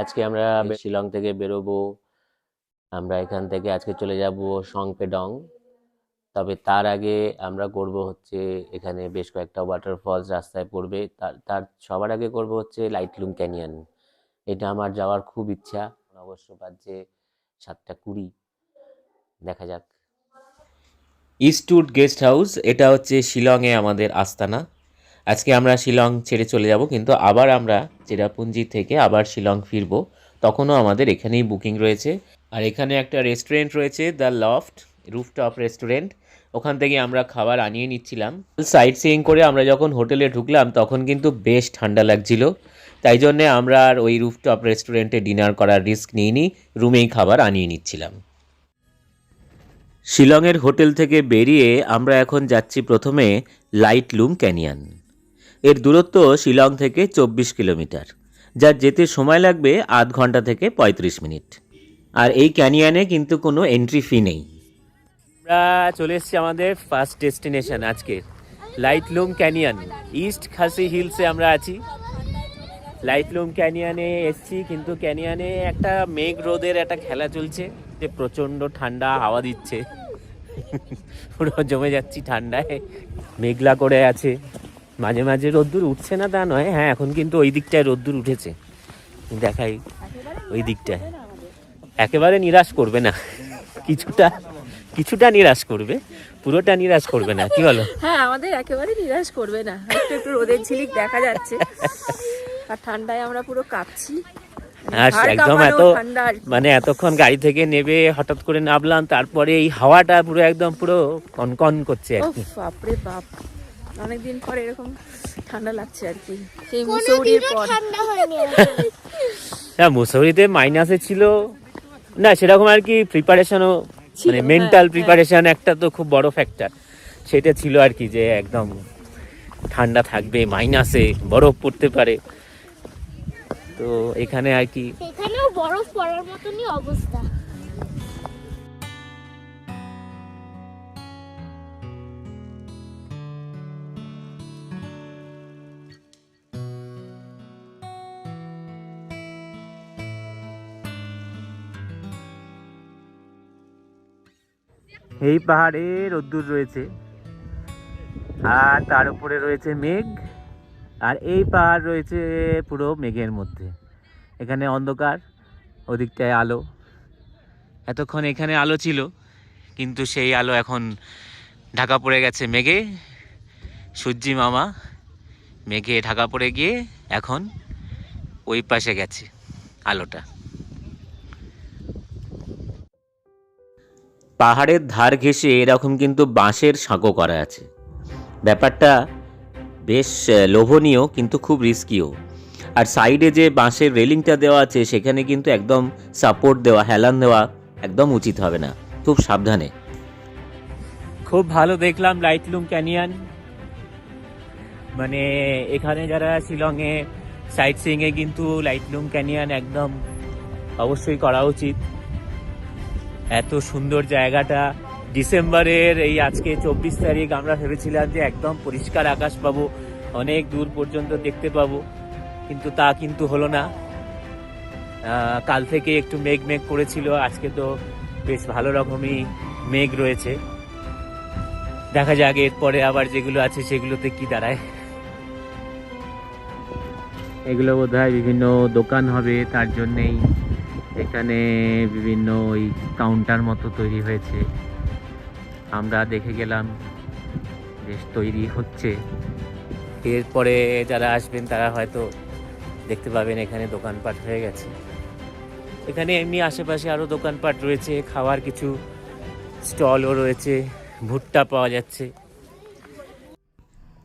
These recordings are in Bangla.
আজকে আমরা শিলং থেকে বেরোবো। আমরা এখান থেকে আজকে চলে যাব সংপেডং। তবে তার আগে আমরা করব হচ্ছে এখানে বেশ কয়েকটা ওয়াটারফলস রাস্তায় পড়বে। তার তার সবার আগে করব হচ্ছে লাইটলুম ক্যানিয়ন এটা আমার যাওয়ার খুব ইচ্ছা। অবশ্য বাজছে সাতটা কুড়ি। দেখা যাক। ইস্টউড গেস্ট হাউস এটা হচ্ছে শিলংয়ে আমাদের আস্তানা। আজকে আমরা শিলং ছেড়ে চলে যাব কিন্তু আবার আমরা চেরাপুঞ্জি থেকে আবার শিলং ফিরবো, তখনও আমাদের এখানেই বুকিং রয়েছে। আর এখানে একটা রেস্টুরেন্ট রয়েছে দ্য লফট রুফটপ রেস্টুরেন্ট ওখান থেকে আমরা খাবার আনিয়ে নিচ্ছিলাম। সাইট সিইং করে আমরা যখন হোটেলে ঢুকলাম, তখন কিন্তু বেশ ঠান্ডা লাগছিল। তাই জন্যে আমরা আর ওই রুফটপ রেস্টুরেন্টে ডিনার করার রিস্ক নিইনি, রুমেই খাবার আনিয়ে নিচ্ছিলাম। শিলংয়ের হোটেল থেকে বেরিয়ে আমরা এখন যাচ্ছি প্রথমে লাইট লুম ক্যানিয়ন এর দূরত্ব শিলং থেকে চব্বিশ কিলোমিটার, যার যেতে সময় লাগবে আধ ঘণ্টা থেকে পঁয়ত্রিশ মিনিট। আর এই ক্যানিয়নে কিন্তু কোনো এন্ট্রি ফি নেই। আমরা চলে এসেছি আমাদের ফার্স্ট ডেস্টিনেশন আজকে Laitlum canyon east Khasi হিলসে আমরা আছি। লাইট লুম ক্যানিয়নে এসছি, কিন্তু ক্যানিয়নে একটা মেঘ রোদের একটা খেলা চলছে, যে প্রচণ্ড ঠান্ডা হাওয়া দিচ্ছে। পুরো জমে যাচ্ছি ঠান্ডায়, মেঘলা করে আছে। মাঝে মাঝে রোদ্দুর উঠছে না তা নয় হ্যাঁ এখন কিন্তু ওই দিকটায় রোদ্দুর উঠেছে। দেখাই ওই দিকটায়। একেবারে নিরাশ করবে না। কিছুটা কিছুটা নিরাশ করবে পুরোটা নিরাশ করবে না কি বলো? হ্যাঁ আমাদের একেবারে নিরাশ করবে না। একটু একটু রোদের ঝিলিক দেখা যাচ্ছে। আর ঠান্ডায় আমরা পুরো কাঁপছি। আর একদম এত। মানে এতক্ষণ গাড়ি থেকে নেবে হঠাৎ করে নামলাম তারপরে এই হাওয়াটা পুরো একদম পুরো কনকন করছে আর কি। বাপরে বাপ। অনেকদিন পর এরকম ঠান্ডা লাগছে আর কি। সেই মুসৌরির পর। হ্যাঁ মুসৌরিতে মাইনাসে ছিল। না সেরকম আর কি প্রিপারেশনও মানে হ্যাঁ, মেন্টাল হ্যাঁ। প্রিপারেশন একটা তো খুব বড় ফ্যাক্টর সেটা ছিল আর কি যে একদম ঠান্ডা থাকবে মাইনাসে বরফ পড়তে পারে। তো এখানে আর কি সেখানেও বরফ পড়ার মতনই অবস্থা। এই পাহাড়ে রোদ্দুর রয়েছে। আর তার উপরে রয়েছে মেঘ, আর এই পাহাড় রয়েছে পুরো মেঘের মধ্যে। এখানে অন্ধকার, ওদিকটায় আলো। এতক্ষণ এখানে আলো ছিল, কিন্তু সেই আলো এখন ঢাকা পড়ে গেছে মেঘে। সূর্যি মামা মেঘে ঢাকা পড়ে গিয়ে এখন ওই পাশে গেছে আলোটা। পাহাড়ের ধার ঘেঁষে এরকম কিন্তু বাঁশের সাঁকো করা আছে। ব্যাপারটা বেশ লোভনীয়, কিন্তু খুব রিস্কিও আর সাইডে যে বাঁশের রেলিংটা দেওয়া আছে, সেখানে কিন্তু একদম সাপোর্ট দেওয়া, হেলান দেওয়া একদম উচিত হবে না। খুব সাবধানে। খুব ভালো দেখলাম লাইটলুম ক্যানিয়ান মানে এখানে যারা শিলংয়ে সাইট সিইংয়ে কিন্তু লাইটলুম ক্যানিয়ান একদম অবশ্যই করা উচিত। এত সুন্দর জায়গাটা। ডিসেম্বরের এই আজকে চব্বিশ তারিখ আমরা ভেবেছিলাম যে একদম পরিষ্কার আকাশ পাবো, অনেক দূর পর্যন্ত দেখতে পাবো, কিন্তু তা কিন্তু হলো না। কাল থেকে একটু মেঘ মেঘ করেছিল, আজকে তো বেশ ভালো রকমই মেঘ রয়েছে। দেখা যাক এরপরে আবার যেগুলো আছে সেগুলোতে কি দাঁড়ায়। এগুলো বোধ বিভিন্ন দোকান হবে, তার জন্যেই এখানে বিভিন্ন ওই কাউন্টার মতো তৈরি হয়েছে। আমরা দেখে গেলাম বেশ তৈরি হচ্ছে। এরপরে যারা আসবেন তারা হয়তো দেখতে পাবেন এখানে দোকানপাট হয়ে গেছে। এখানে এমনি আশেপাশে আরও দোকানপাট রয়েছে, খাওয়ার কিছু স্টলও রয়েছে, ভুট্টা পাওয়া যাচ্ছে।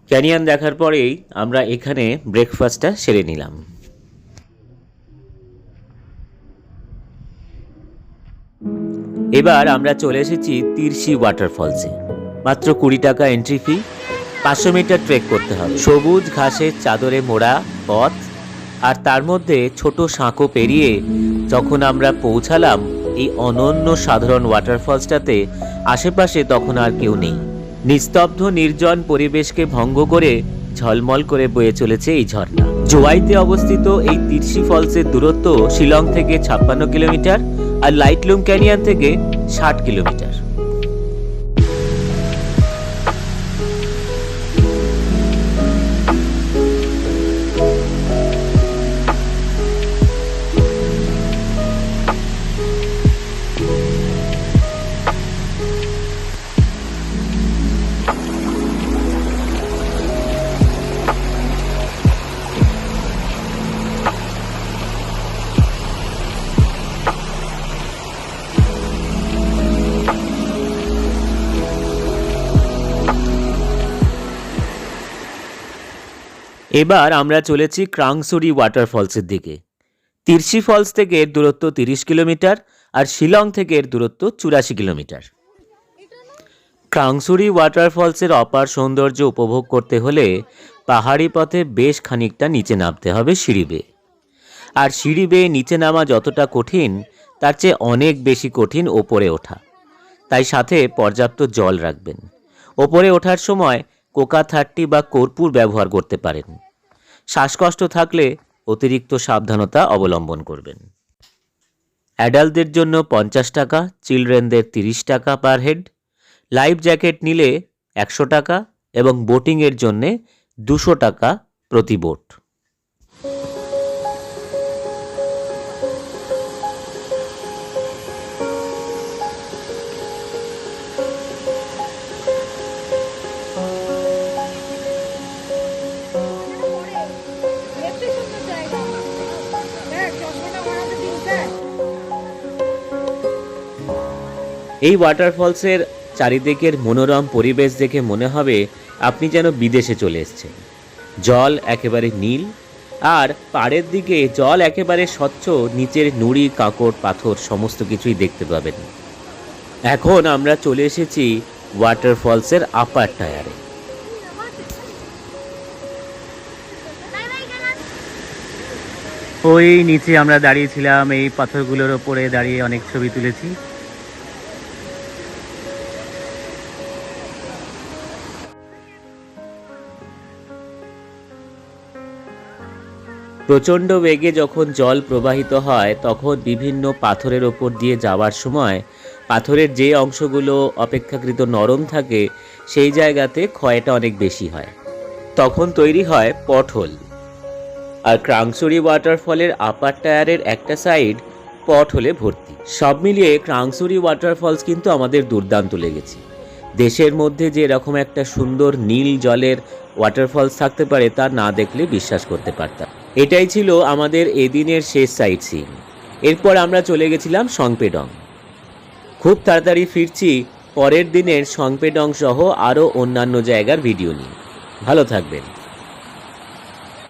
ক্যানিয়ান দেখার পরেই আমরা এখানে ব্রেকফাস্টটা সেরে নিলাম। এবার আমরা চলে এসেছি তিরশি ওয়াটারফলসে মাত্র কুড়ি টাকা এন্ট্রি ফি পাঁচশো মিটার ট্রেক করতে হবে। সবুজ ঘাসের চাদরে মোড়া পথ, আর তার মধ্যে ছোট সাঁকো পেরিয়ে যখন আমরা পৌঁছালাম এই অনন্য সাধারণ ওয়াটারফলসটাতে আশেপাশে তখন আর কেউ নেই। নিস্তব্ধ নির্জন পরিবেশকে ভঙ্গ করে ঝলমল করে বয়ে চলেছে এই ঝর্ণা। জোয়াইতে অবস্থিত এই তিরসি ফলসের দূরত্ব শিলং থেকে ছাপ্পান্ন কিলোমিটার আর লাইট লুম ক্যানিয়ন থেকে ষাট কিলোমিটার। এবার আমরা চলেছি ক্রাংসুরি ওয়াটারফলসের দিকে। তিরসি ফলস থেকে এর দূরত্ব তিরিশ কিলোমিটার আর শিলং থেকে এর দূরত্ব চুরাশি কিলোমিটার। ক্রাংসুরি ওয়াটারফলসের অপার সৌন্দর্য উপভোগ করতে হলে পাহাড়ি পথে বেশ খানিকটা নিচে নামতে হবে সিঁড়ি বেয়ে। আর সিঁড়ি বেয়ে নিচে নামা যতটা কঠিন, তার চেয়ে অনেক বেশি কঠিন ওপরে ওঠা। তাই সাথে পর্যাপ্ত জল রাখবেন। ওপরে ওঠার সময় কোকা থার্টি বা কর্পূর ব্যবহার করতে পারেন। শ্বাসকষ্ট থাকলে অতিরিক্ত সাবধানতা অবলম্বন করবেন। অ্যাডাল্টদের জন্য পঞ্চাশ টাকা, চিলড্রেনদের তিরিশ টাকা পার হেড। লাইফ জ্যাকেট নিলে একশো টাকা এবং বোটিংয়ের জন্যে দুশো টাকা প্রতি বোট। এই ওয়াটারফলসের চারিদিকের মনোরম পরিবেশ দেখে মনে হবে আপনি যেন বিদেশে চলে এসেছেন। জল একেবারে নীল, আর পাড়ের দিকে জল একেবারে স্বচ্ছ, নিচের নুড়ি, কাঁকড়, পাথর সমস্ত কিছুই দেখতে পাবেন। এখন আমরা চলে এসেছি ওয়াটারফলসের আপার টায়ারে ওই নিচে আমরা দাঁড়িয়েছিলাম এই পাথরগুলোর ওপরে দাঁড়িয়ে অনেক ছবি তুলেছি। প্রচণ্ড বেগে যখন জল প্রবাহিত হয়, তখন বিভিন্ন পাথরের ওপর দিয়ে যাওয়ার সময় পাথরের যে অংশগুলো অপেক্ষাকৃত নরম থাকে, সেই জায়গাতে ক্ষয়টা অনেক বেশি হয়। তখন তৈরি হয় পটহোল আর ক্রাংসুরি ওয়াটারফলের আপার টায়ারের একটা সাইড পট হলে ভর্তি। সব মিলিয়ে ক্রাংসুরি ওয়াটারফলস কিন্তু আমাদের দুর্দান্ত লেগেছে। দেশের মধ্যে যে এরকম একটা সুন্দর নীল জলের ওয়াটারফলস থাকতে পারে, তা না দেখলে বিশ্বাস করতে পারতাম। এটাই ছিল আমাদের এদিনের শেষ সাইট সিন এরপর আমরা চলে গেছিলাম সংপেডং। খুব তাড়াতাড়ি ফিরছি পরের দিনের সংপেডং সহ আরও অন্যান্য জায়গার ভিডিও নিয়ে। ভালো থাকবেন।